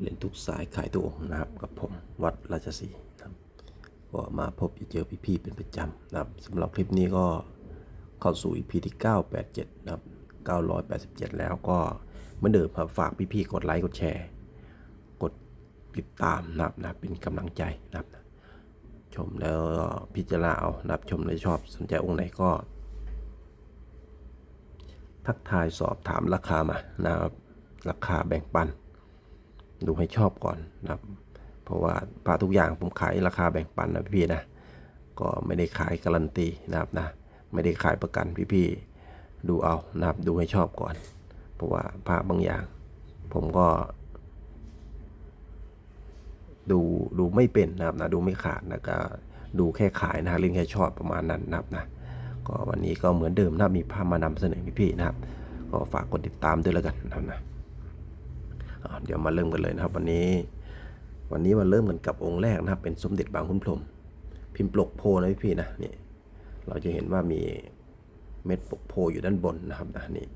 เล่นทุกสายขายตัวองค์นะครับกับผมวัดราชสีห์นะครับก็มาพบเจอพี่ๆเป็นประจำนะครับสำหรับคลิปนี้ก็เข้าสู่ EP ที่ 987 นะครับ 987 แล้วก็เหมือนเดิมครับฝากพี่ๆกดไลค์กดแชร์ กดติดตามนะครับนะเป็นกำลังใจนะครับ ชมแล้วพิจารณาเอานะครับชมแล้วชอบสนใจองค์ไหนก็ ทักทายสอบถามราคามานะครับราคาแบ่งปัน ดูให้ชอบก่อนนะครับ เพราะว่าปลาทุกอย่างผมขายราคาแบ่งปันนะพี่ๆนะ ก็ไม่ได้ขายการันตีนะครับนะ ไม่ได้ขายประกันพี่ๆดูเอานะครับ ดูให้ชอบก่อน เพราะว่าพระบางอย่าง ผมก็ ดูดูไม่เป็นนะครับนะ ดูไม่ขาดนะก็ดูแค่ขายนะเล่นแค่ชอบประมาณนั้นนะครับนะ ก็วันนี้ก็เหมือนเดิมนะมีภาพมานำเสนอพี่ๆนะครับ ก็ฝากกดติดตามด้วยแล้วกันนะครับนะ เดี๋ยวมาเริ่มกันเลยนะครับ วันนี้ วันนี้มาเริ่มกันกับองค์แรกนะครับ เป็นสมเด็จบางขุนพรหมพิมพ์ปลกโพนะพี่ๆนะนี่เราจะเห็นว่ามีเม็ดปลกโพอยู่ด้านบนนะครับนะนี่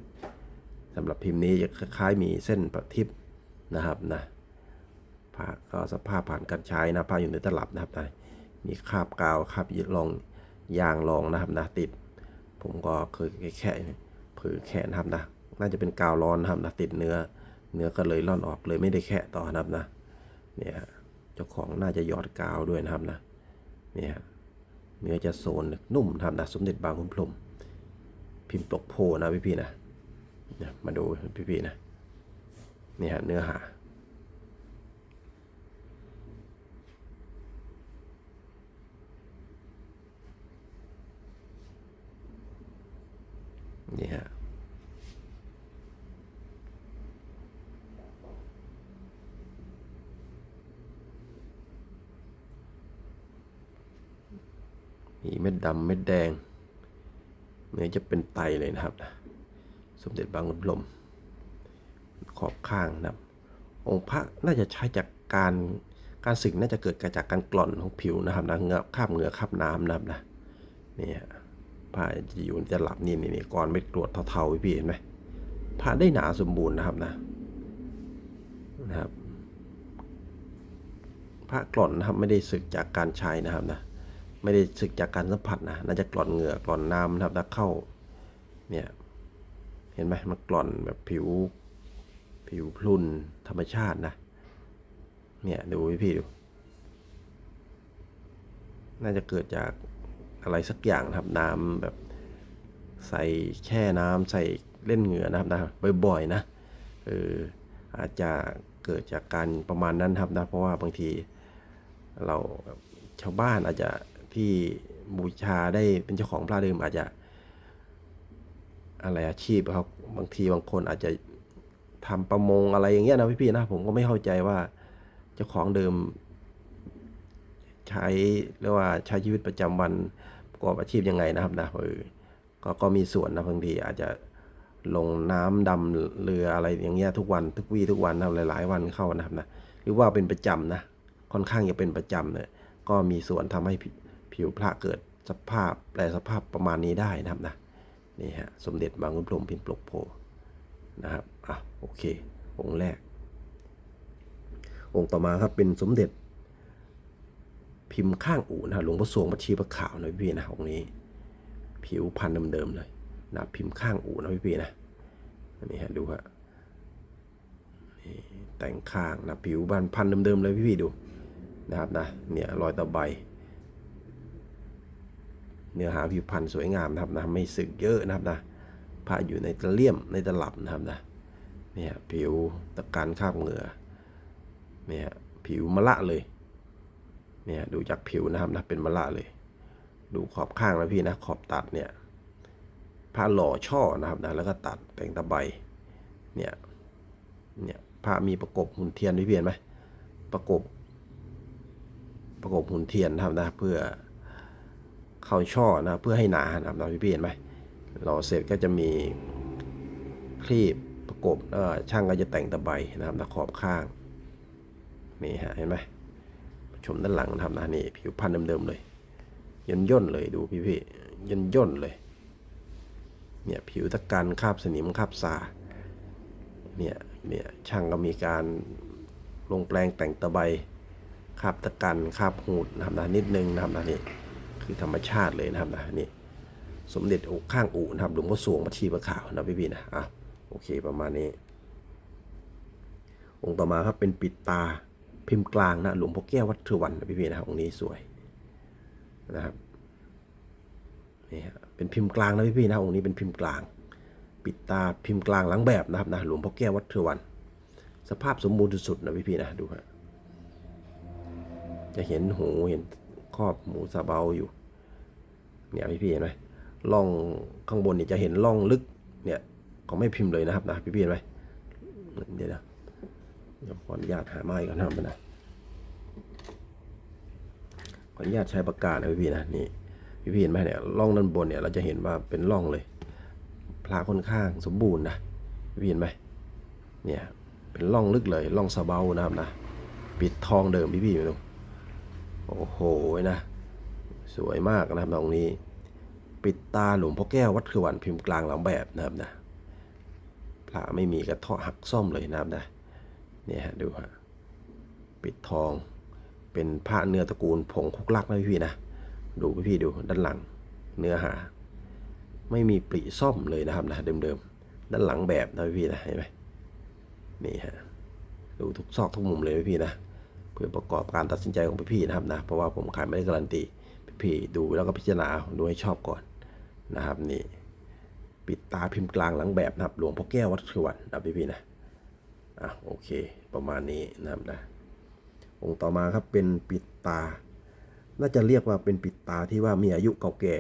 สำหรับพิมพ์นี้จะคล้ายๆ มีเส้นประทิบนะครับนะผ้าก็สภาพผ่านการใช้นะผ้าอยู่ในตลับนะครับนะมีคาบกาวคาบยึดรองยางรองนะครับนะติด ผมก็เคยแค่เผือแค่นะครับนะน่าจะเป็นกาวร้อนนะครับนะติดเนื้อ เนื้อก็เลยร่อนออกเลยไม่ได้แค่ต่อนะครับนะเนี่ยเจ้าของน่าจะยอดกาวด้วยนะครับนะเนี่ยเนื้อจะโซนนุ่มนะครับนะสมเด็จบางขุนพรมพิมพ์ปลกโพนะพี่ๆนะเนี่ยมาดูพี่ๆนะเนี่ยเนื้อหานี่ฮะมี เม็ดดำเม็ดแดงเนื้อจะเป็นไตเลยนะครับ สมเด็จบางขุนพรหมขอบข้างนะครับ องค์พระน่าจะใช้จากการการสึกน่าจะเกิดจากการกร่อนของผิวนะครับนะเงือคาบเหงือคาบน้ำนะครับนะนี่ฮะผ้าจะอยู่จะหลับนี่นี่นี่ก่อนเม็ดกรวดเทาๆพี่เห็นไหมผ้าได้หนาสมบูรณ์นะครับนะนะครับ ผ้ากล่อนนะครับไม่ได้สึกจากการใช้นะครับนะ ไม่ได้สึกจากการสัมผัสนะน่าจะกล่อนเหงื่อกล่อนน้ำนะครับแล้วเข้าเนี่ยเห็นไหมมันกล่อนแบบผิว ผิวพรุนธรรมชาตินะเนี่ยดูพี่ๆดูน่าจะเกิดจากอะไรสักอย่างนะครับน้ำแบบใส่แช่น้ำใส่เล่นเหงื่อนะครับนะบ่อยๆนะเอออาจจะเกิดจากการประมาณนั้นครับนะเพราะว่าบางทีเราชาวบ้านอาจจะ ที่บูชาได้เป็นเจ้าของพระเดิมอาจจะอะไรอาชีพเขาบางทีบางคนอาจจะทำประมงอะไรอย่างเงี้ยนะพี่ๆนะผมก็ไม่เข้าใจว่าเจ้าของเดิม ใช้เรียกว่าใช้ชีวิตประจำวันประกอบอาชีพยังไงนะครับนะเออก็ก็มีส่วนนะบางทีอาจจะลงน้ำดำเรืออะไรอย่างเงี้ยทุกวันทุกวี่ทุกวันนะหลายๆ วันเข้านะครับนะหรือว่าเป็นประจำนะค่อนข้างจะเป็นประจำเนี่ยก็มีส่วนทำให้ ผิวพระเกิดสภาพแปลสภาพประมาณนี้ได้นะครับนะนี่ฮะสมเด็จบางขุนพรหมพิมพ์ปลกโพนะครับอะโอเค องค์แรก องค์ต่อมาครับเป็นสมเด็จ พิมพ์ข้างอู่นะหลวงพ่อสวงบัชีพระขาวนะพี่นะองค์นี้ ผิวพันธุ์เดิมๆเลยนะพิมพ์ข้างอู่นะพี่ๆนะนนี้ฮะดูฮะนี่แต่งข้างนะผิวบานพันเดิมๆเลยพี่ๆดูนะครับนะเนี่ยรอยตะไบ เนื้อหาผิวพันธุ์สวยงามนะครับนะไม่สึกเยอะนะครับนะผ้าอยู่ในตะเลี่ยมในตลับนะครับนะเนี่ยผิวตะการคาบเหงื่อเนี่ยผิวมะละเลยเนี่ยดูจากผิวนะครับนะเป็นมะละเลย ดูขอบข้างนะพี่นะขอบตัดเนี่ยผ้าหล่อช่อนะครับนะแล้วก็ตัดแต่งตะไบเนี่ยเนี่ยผ้ามีประกบหุ่นเทียนพี่เพียนไหมประกบประกบหุ่นเทียนนะครับนะเพื่อ เข้าช่อนะเพื่อให้หนานะครับนะพี่เพียนไหมเราเสร็จก็จะมีคลีบประกบแล้วช่างก็จะแต่งตะไบนะครับนะขอบข้างนี่ฮะเห็นไหมชมด้านหลังนะครับนะนี่ผิวพันธุ์เดิมๆเลยย่นย่นเลยดูพี่พี่ย่นย่นเลยเนี่ยผิวตะการคาบสนิมคาบสาเนี่ยเนี่ยช่างก็มีการลงแปลงแต่งตะไบคาบตะกันคาบหูดนะครับนะนิดนึงนะครับนะนี่ คือธรรมชาติเลยนะครับนะนี่สมเด็จอกข้างอู่นะครับหลวงพ่อสวงมัชีพระขาวนะพี่พี่นะอะโอเคประมาณนี้ องค์ต่อมาครับเป็นปิดตาพิมพ์กลางนะหลวงพ่อแก้ววัดเทวันนะพี่พี่นะองค์นี้สวยนะครับนี่ฮะเป็นพิมพ์กลางนะพี่พี่นะองค์นี้เป็นพิมพ์กลาง ปิดตาพิมพ์กลางหลังแบบนะครับนะหลวงพ่อแก้ววัดเทวัน สภาพสมบูรณ์สุดๆนะพี่พี่นะดูฮะจะเห็นหูเห็น ครอบหมูซาเบาอยู่ เนี่ยพี่พี่เห็นไหมล่องข้างบนเนี่ยจะเห็นล่องลึกเนี่ยก็ไม่พิมพ์เลยนะครับนะพี่พี่เห็นไหมเดี๋ยวนะเดี๋ยวขออนุญาตหาไม้ก่อนนะครับนะขออนุญาตใช้ปากกานะพี่พี่นะนี่พี่พี่เห็นไหมเนี่ยล่องด้านบนเนี่ยเราจะเห็นว่าเป็นล่องเลยพระค่อนข้างสมบูรณ์นะพี่พี่เห็นไหมเนี่ยเป็นร่องลึกเลยร่องสะเบานะครับนะปิดทองเดิมพี่พี่ๆดู โอ้โหนะ สวยมากนะครับตรงนี้ ปิดตาหลวงพ่อแก้ววัดคือวันพิมพ์กลางหลังแบบนะครับนะพระไม่มีกระเทาะหักซ่อมเลยนะครับนะเนี่ยฮะดูฮะปิดทองเป็นพระเนื้อตระกูลผงคุกลักนะพี่นะดูพี่พี่ๆดูด้านหลังเนื้อหา ไม่มีปริซ่อมเลยนะครับนะเดิมๆด้านหลังแบบนะพี่นะเห็นไหมนี่ฮะดูทุกซอกทุกมุมเลยพี่นะ เพื่อประกอบการตัดสินใจของพี่ๆนะครับนะเพราะว่าผมขายไม่ได้การันตีพี่ๆดูแล้วก็พิจารณาดูให้ชอบก่อนนะครับนี่ปิดตาพิมพ์กลางหลังแบบนะครับ หลวงพ่อแก้ววัดสวรรค์นะพี่ๆนะอะโอเค ประมาณนี้นะครับนะองค์ต่อมาครับเป็นปิดตา น่าจะเรียกว่าเป็นปิดตาที่ว่ามีอายุเก่าแก่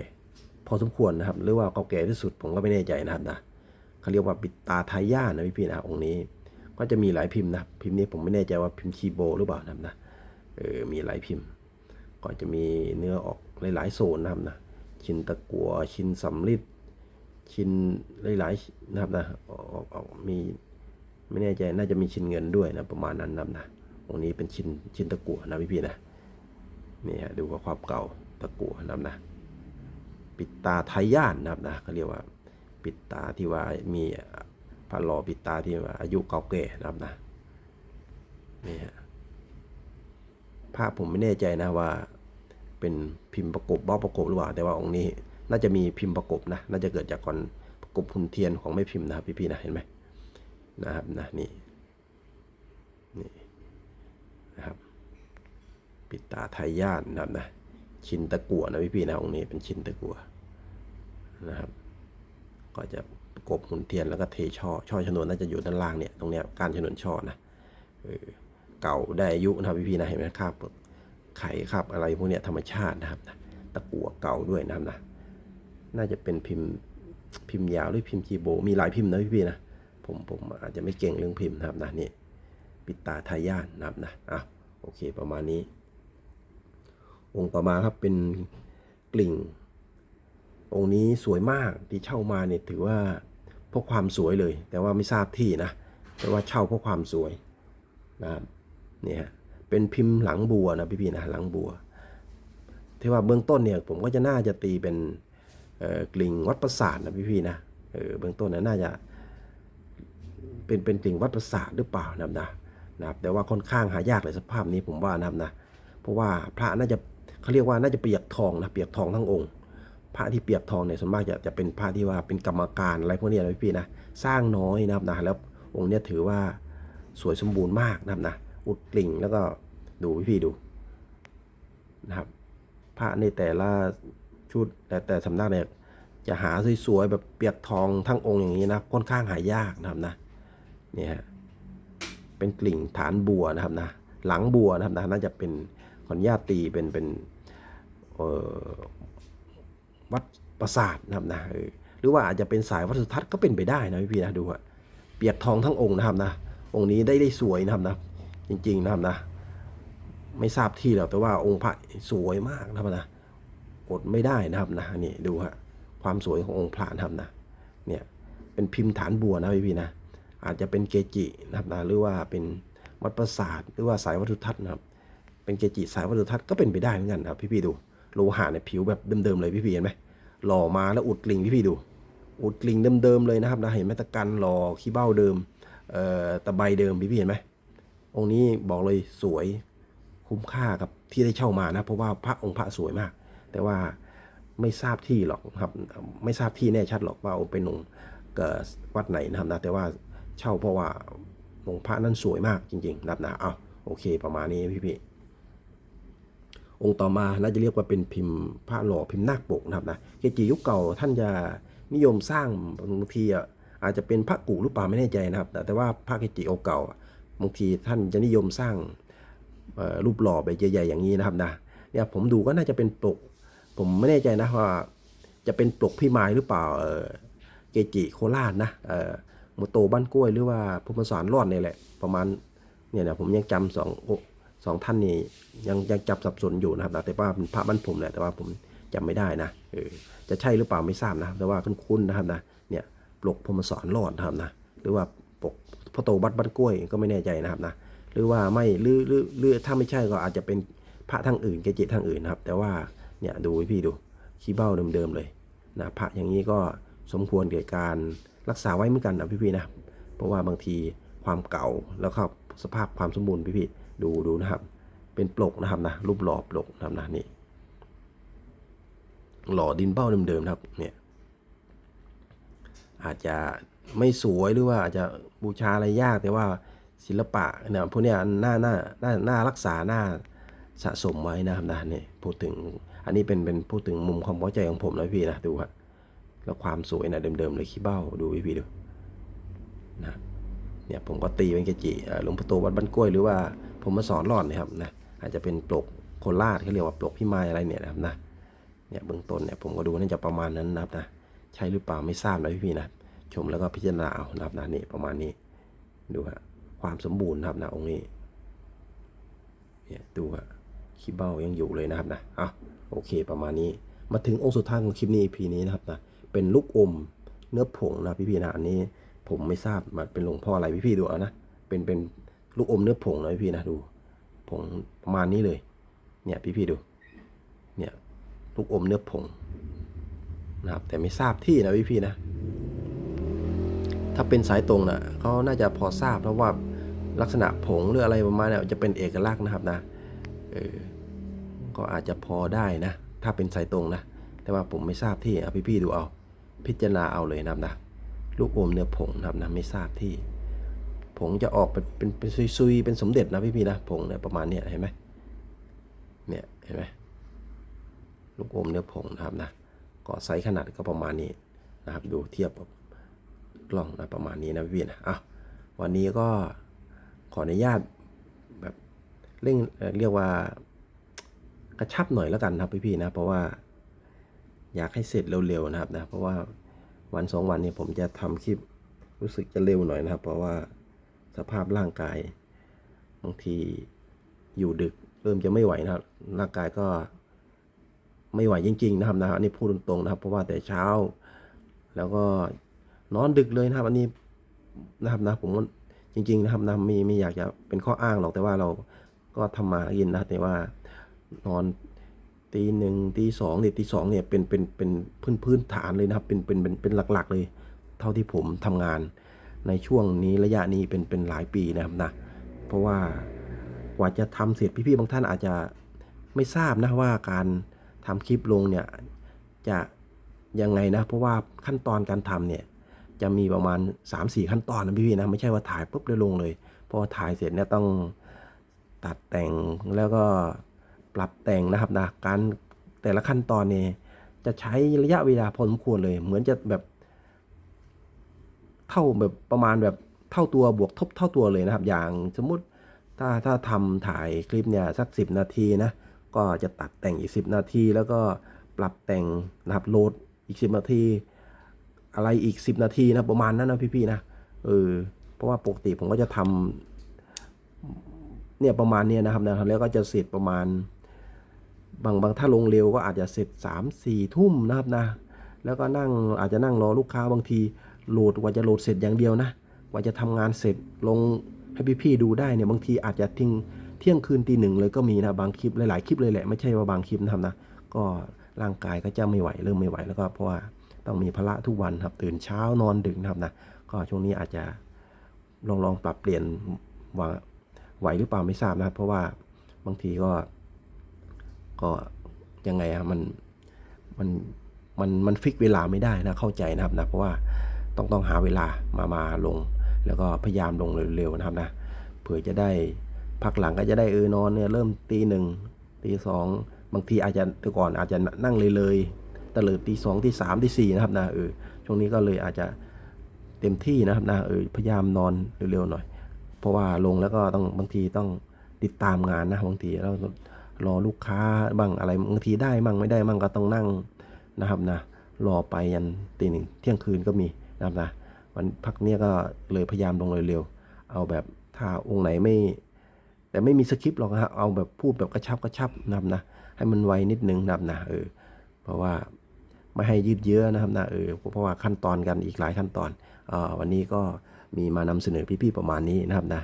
พอสมควรนะครับ หรือว่าเก่าแก่ที่สุดผมก็ไม่แน่ใจนะครับนะเขาเรียกว่าปิดตาทายาทนะพี่พี่ๆนะองค์นี้ ก็จะมีหลายพิมพ์นะ พิมพ์นี้ผมไม่แน่ใจว่าพิมพ์คีโบหรือเปล่านะครับนะเออมีหลายพิมพ์ ก็จะมีเนื้อออกหลายๆโซนนะครับนะชิ้นตะกัวชิ้นสำลิดชิ้นหลายๆนะครับนะออกออกมีไม่แน่ใจน่าจะมีชิ้นเงินด้วยนะประมาณนั้นนะครับนะองนี้เป็นชิ้นชิ้นตะกัวนะพี่พี่ๆนะนี่ฮะดูว่าความเก่าตะกัวนะครับนะปิดตาทายาทนะครับนะเขาเรียกว่าปิดตาที่ว่ามี พระหล่อปิดตาที่ว่าอายุเก่าแก่นะครับนะนี่ฮะภาพผมไม่แน่ใจนะว่า เป็นพิมพ์ประกบบล็อกประกบหรือเปล่าแต่ว่าองค์นี้ น่าจะมีพิมพ์ประกบนะน่าจะเกิดจากก่อนประกบหุ่นเทียนของไม่พิมพ์นะครับพี่ๆนะเห็นไหมนะครับนะนี่นี่นะครับ ปิดตาไทยย่านนะครับนะชินตะกัวนะพี่ๆนะองค์นี้เป็นชินตะกัวนะครับ ก็จะ กบหุ่นเทียนแล้วก็เทช่อ ช่อชนวนน่าจะอยู่ด้านล่างเนี่ยตรงเนี้ยการชนวนช่อนะเออเก่าได้อายุนะครับพี่ๆนะเห็นไหมครับไข่ครับอะไรพวกเนี้ยธรรมชาตินะครับนะตะกั่วเก่าด้วยนะครับนะน่าจะเป็นพิมพ์พิมพ์ยาวหรือพิมพ์คีโบ มีหลายพิมพ์นะพี่ๆนะผมผมอาจจะไม่เก่งเรื่องพิมพ์นะครับนะนี่ปิตาทายาทนะครับนะอะโอเคประมาณนี้ องค์ต่อมาครับเป็นกลิ่ง องค์นี้สวยมากที่เช่ามาเนี่ยถือว่าเพราะความสวยเลย แต่ว่าไม่ทราบที่นะ แต่ว่าเช่าเพราะความสวยนะครับเนี่ยเป็นพิมพ์หลังบัวนะพี่ๆนะหลังบัวที่ว่าเบื้องต้นเนี่ยผมก็จะน่าจะตีเป็นเอ่อกลิ่งวัดประสาทนะพี่ๆนะเออเบื้องต้นนะน่าจะเป็นเป็นกลิ่งวัดประสาทหรือเปล่านะครับนะนะครับแต่ว่าค่อนข้างหายากเลยสภาพนี้ผมว่านะครับนะเพราะว่าพระน่าจะเขาเรียกว่าน่าจะเปียกทองนะเปียกทองทั้งองค์ พระที่เปียกทองเนี่ยส่วนมากจะจะเป็นพระที่ว่าเป็นกรรมการอะไรพวกนี้ยนะพี่นะสร้างน้อยนะครับนะแล้วองค์เนี้ยถือว่าสวยสมบูรณ์มากนะครับนะอุดกลิ่งแล้วก็ดูพี่ดูนะครับพระในแต่ละชุดแต่แต่สำนักเนี่ยจะหาสวยๆแบบเปียกทองทั้งองค์อย่างนี้นะค่อนข้างหายากนะครับนะเนี่ยเป็นกลิ่งฐานบัวนะครับนะหลังบัวนะครับนะน่าจะเป็นขออนุญาตตีเป็นเป็นเอ่อ วัดประสาทนะครับนะหรือว่าอาจจะเป็นสายวัดสุทัศน์ก็เป็นไปได้นะพี่ๆนะดูอะเปียกทองทั้งองค์นะครับนะองค์นี้ได้ได้สวยนะครับนะจริงๆนะครับนะไม่ทราบที่หรอกแต่ว่าองค์พระสวยมากนะครับนะอดไม่ได้นะครับนะนี่ดูฮะความสวยขององค์พระนะครับนะเนี่ยเป็นพิมพ์ฐานบัวนะพี่ๆนะอาจจะเป็นเกจินะครับนะหรือว่าเป็นวัดประสาทหรือว่าสายวัตถุทัศน์นะครับ เป็นเกจิสายวัตถุทัศน์ก็เป็นไปได้เหมือนกันนะครับพี่ๆดู โลหะเนี่ยผิวแบบเดิมๆเลยพี่ๆเห็นไหมหล่อมาแล้วอุดกลิ่งพี่ๆดู อุดกลิ่งเดิมๆเลยนะครับนะเห็นไหมตะกันหล่อขี้เบ้าเดิมเอ่อตะไบเดิมพี่ๆเห็นไหมองค์นี้บอกเลยสวยคุ้มค่ากับที่ได้เช่ามานะ เพราะว่าพระองค์พระสวยมาก แต่ว่าไม่ทราบที่หรอกครับ ไม่ทราบที่แน่ชัดหรอกว่าเป็นองค์เกิดวัดไหนนะครับนะแต่ว่าเช่าเพราะว่าองค์พระนั้นสวยมากจริงๆนะครับนะเอาโอเคประมาณนี้พี่ๆ องค์ต่อมาน่าจะเรียกว่าเป็นพิมพ์พระหล่อพิมพ์นาคปกนะครับนะเกจิยุคเก่าท่านจะนิยมสร้างบางทีอะอาจจะเป็นพระกุหรือเปล่าไม่แน่ใจนะครับ แต่ว่าพระเกจิองค์เก่าบางทีท่านจะนิยมสร้างรูปหล่อแบบใหญ่ๆอย่างนี้นะครับนะเนี่ยผมดูก็น่าจะเป็นปก ผมไม่แน่ใจนะว่าจะเป็นปกพี่ไม้หรือเปล่าเกจิโคราชนะโมโตบ้านกล้วยหรือว่าพุทธสารรอดเนี่ยแหละประมาณเนี่ยนะผมยังจำสองอ สองท่านนี่ยังยังจับสับสนอยู่นะครับแต่ว่าเป็นพระบ้านผมแหละแต่ว่าผมจำไม่ได้นะเออจะใช่หรือเปล่าไม่ทราบนะครับ แต่ว่าคุ้นๆนะครับนะเนี่ยปกพรมสารรอดนะครับนะหรือว่าปกพ่อโตบัดบ้านกล้วยก็ไม่แน่ใจนะครับนะหรือว่าไม่หรือหรือหรือถ้าไม่ใช่ก็อาจจะเป็นพระทางอื่นเกจิทางอื่นนะครับ แต่ว่าเนี่ยดูพี่ดูขี้เบ้าเดิมๆเลยนะพระอย่างนี้ก็สมควรแก่การรักษาไว้เหมือนกันนะพี่ๆนะเพราะว่าบางทีความเก่าแล้วก็ สภาพความสมบูรณ์พี่ๆดูดูนะครับ เป็นปลกนะครับนะรูปหล่อปลกนะครับนะนี่หล่อดินเบ้าเดิมๆนะครับเนี่ยอาจจะไม่สวยหรือว่าอาจจะบูชาอะไรยากแต่ว่าศิลปะเนี่ยพวกเนี้ยน่าน่าน่าน่ารักษาหน่าสะสมไว้นะครับนะนี่พูดถึงอันนี้เป็นเป็นพูดถึงมุมความพอใจของผมนะพี่นะดูครับแล้วความสวยนะเดิมๆเลยขี้เบ้าดูพี่พี่ๆดูนะ เนี่ยผมก็ตีเป็นเกจิหลวงพ่อโตวัดบ้านกล้วยหรือว่าผมมาสอนรอดนะครับนะอาจจะเป็นปลกโคราชเขาเรียกว่าปลกพิมายอะไรเนี่ยนะครับนะเนี่ยเบื้องต้นเนี่ยผมก็ดูน่าจะประมาณนั้นนะครับนะใช่หรือเปล่าไม่ทราบนะพี่ๆนะชมแล้วก็พิจารณาเอานะครับนะนี่ประมาณนี้ดูฮะความสมบูรณ์นะครับนะองค์นี้เนี่ยดูฮะขี้เบ้ายังอยู่เลยนะครับนะอะโอเคประมาณนี้มาถึงองค์สุดท้ายของคลิปนี้ EP นี้นะครับนะเป็นลูกอมเนื้อผงนะพี่ๆนะอันนี้ ผมไม่ทราบมันเป็นหลวงพ่ออะไรพี่ๆดูเอานะเป็นเป็นลูกอมเนื้อผงนะพี่นะดูผงประมาณนี้เลย เนี่ยพี่ๆดู เนี่ยลูกอมเนื้อผงนะครับแต่ไม่ทราบที่นะพี่ๆนะ ถ้าเป็นสายตรงนะเขาน่าจะพอทราบเพราะว่าลักษณะผงหรืออะไรประมาณเนี่ยจะเป็นเอกลักษณ์นะครับนะเออก็อาจจะพอได้นะ ถ้าเป็นสายตรงนะ แต่ว่าผมไม่ทราบที่เอาพี่ๆดูเอา พิจารณาเอาเลยนะครับนะ ลูกอมเนื้อผงนะครับนะไม่ทราบที่ ผงจะออกเป็นเป็นเป็นซุยๆเป็นสมเด็จนะพี่ๆนะผงเนี่ยประมาณเนี้ยเห็นไหมเนี่ยเห็นไหมลูกอมเนื้อผงนะครับนะก็ไซส์ขนาดก็ประมาณนี้นะครับดูเทียบกับกล้องนะประมาณนี้นะพี่ๆนะอะวันนี้ก็ขออนุญาตแบบเร่งเรียกว่ากระชับหน่อยแล้วกันนะครับพี่ๆนะ เพราะว่าอยากให้เสร็จเร็วๆนะครับนะเพราะว่า วันสองวันนี้ผมจะทำคลิปรู้สึกจะเร็วหน่อยนะครับ เพราะว่าสภาพร่างกายบางทีอยู่ดึกเริ่มจะไม่ไหวนะครับ ร่างกายก็ไม่ไหวจริง ๆ นะครับนะอันนี้พูดตรงๆนะครับ เพราะว่าแต่เช้า แล้วก็นอนดึกเลยนะครับ อันนี้นะครับนะผมจริง ๆ นะครับนะมีมีอยากจะเป็นข้ออ้างหรอกแต่ว่าเราก็ทำมาหากินนะแต่ว่านอน ตีหนึ่งตีสองเนี่ยตีสองเนี่ยเป็นเป็นเป็นพื้นพื้นฐานเลยนะครับ เป็นเป็นเป็นเป็นหลักๆ เลย เท่าที่ผมทำงานในช่วงนี้ระยะนี้เป็นเป็นหลายปีนะครับนะเพราะว่ากว่าจะทำเสร็จพี่ๆบางท่านอาจจะไม่ทราบนะว่าการทำคลิปลงเนี่ยจะยังไงนะเพราะว่าขั้นตอนการทำเนี่ยจะมีประมาณ 3-4 ขั้นตอนนะพี่ๆนะไม่ใช่ว่าถ่ายปุ๊บเลยลงเลยเพราะว่าถ่ายเสร็จเนี่ยต้องตัดแต่งแล้วก็ ปรับแต่งนะครับนะการแต่ละขั้นตอนเนี่ยจะใช้ระยะเวลาพอสมควรเลย เหมือนจะแบบ เท่าแบบประมาณแบบเท่าตัวบวกทบเท่าตัวเลยนะครับ อย่างสมมุติถ้าถ้าทำถ่ายคลิปเนี่ยสัก 10 นาทีนะก็จะตัดแต่งอีก 10 นาที แล้วก็ปรับแต่งนะครับโหลดอีก 10 นาที อะไรอีก 10 นาทีนะประมาณนั้นนะพี่ๆนะเออเพราะว่าปกติผมก็จะทำเนี่ยประมาณเนี้ยนะครับนะแล้วก็จะเสร็จประมาณ บางบางถ้าลงเร็วก็อาจจะเสร็จ3ามสี่ทุ่มนะครับนะ แล้วก็นั่งอาจจะนั่งรอลูกค้าบางทีโหลดกว่าจะโหลดเสร็จอย่างเดียวนะ กว่าจะทำงานเสร็จลงให้พี่ๆดูได้เนี่ยบางทีอาจจะทิ้งเที่ยงคืนตีหนึ่งเลยก็มีนะบางคลิปหลายๆคลิปเลยแหละไม่ใช่ว่าบางคลิปนะครับนะก็ร่างกายก็จะไม่ไหวเริ่มไม่ไหวแล้วก็เพราะว่าต้องมีภาระทุกวันครับตื่นเช้านอนดึกนะครับนะก็ช่วงนี้อาจจะลองลองปรับเปลี่ยนวางไหวหรือเปล่าไม่ทราบนะครับเพราะว่าบางทีก็ ก็ยังไงอะมันมันมันมันฟิกเวลาไม่ได้นะเข้าใจนะครับนะเพราะว่าต้องต้องหาเวลามามาลง แล้วก็พยายามลงเร็วๆนะครับนะเผื่อจะได้พักหลังก็จะได้เออนอนเนี่ยเริ่มตีหนึ่งตีสองบางทีอาจจะแต่ก่อนอาจจะนั่งเลยเลยตะเลิดตีสองตีสามตีสี่นะครับนะเออช่วงนี้ก็เลยอาจจะเต็มที่นะครับนะเออพยายามนอนเร็วๆหน่อย เพราะว่าลงแล้วก็ต้องบางทีต้องติดตามงานนะบางทีเรา รอลูกค้าบ้างอะไรบางทีได้มั่งไม่ได้มั่งก็ต้องนั่งนะครับนะรอไปยันตีหนึ่งเที่ยงคืนก็มีนะครับนะวันพักเนี้ยก็เลยพยายามลงเร็วๆเอาแบบถ้าองค์ไหนไม่ แต่ไม่มีสคริปต์หรอกนะฮะเอาแบบพูดแบบกระชับกระชับนะครับนะให้มันไวนิดนึงนะครับนะเออเพราะว่าไม่ให้ยืดเยื้อนะครับนะเออเพราะว่าขั้นตอนกันอีกหลายขั้นตอนอ่อวันนี้ก็มีมานำเสนอพี่ๆประมาณนี้นะครับนะ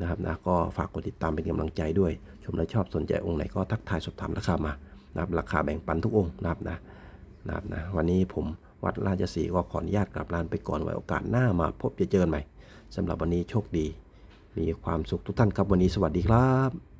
นะครับนะก็ฝากกดติดตามเป็นกำลังใจด้วย ชมและชอบสนใจองค์ไหนก็ทักทายสอบถามราคามานะครับราคาแบ่งปันทุกองค์นะครับนะนะครับนะวันนี้ผมวัดราชสีก็ขออนุญาตกลับลานไปก่อนไว้โอกาสหน้ามาพบเจอกันใหม่สำหรับวันนี้โชคดี มีความสุขทุกท่านครับวันนี้สวัสดีครับ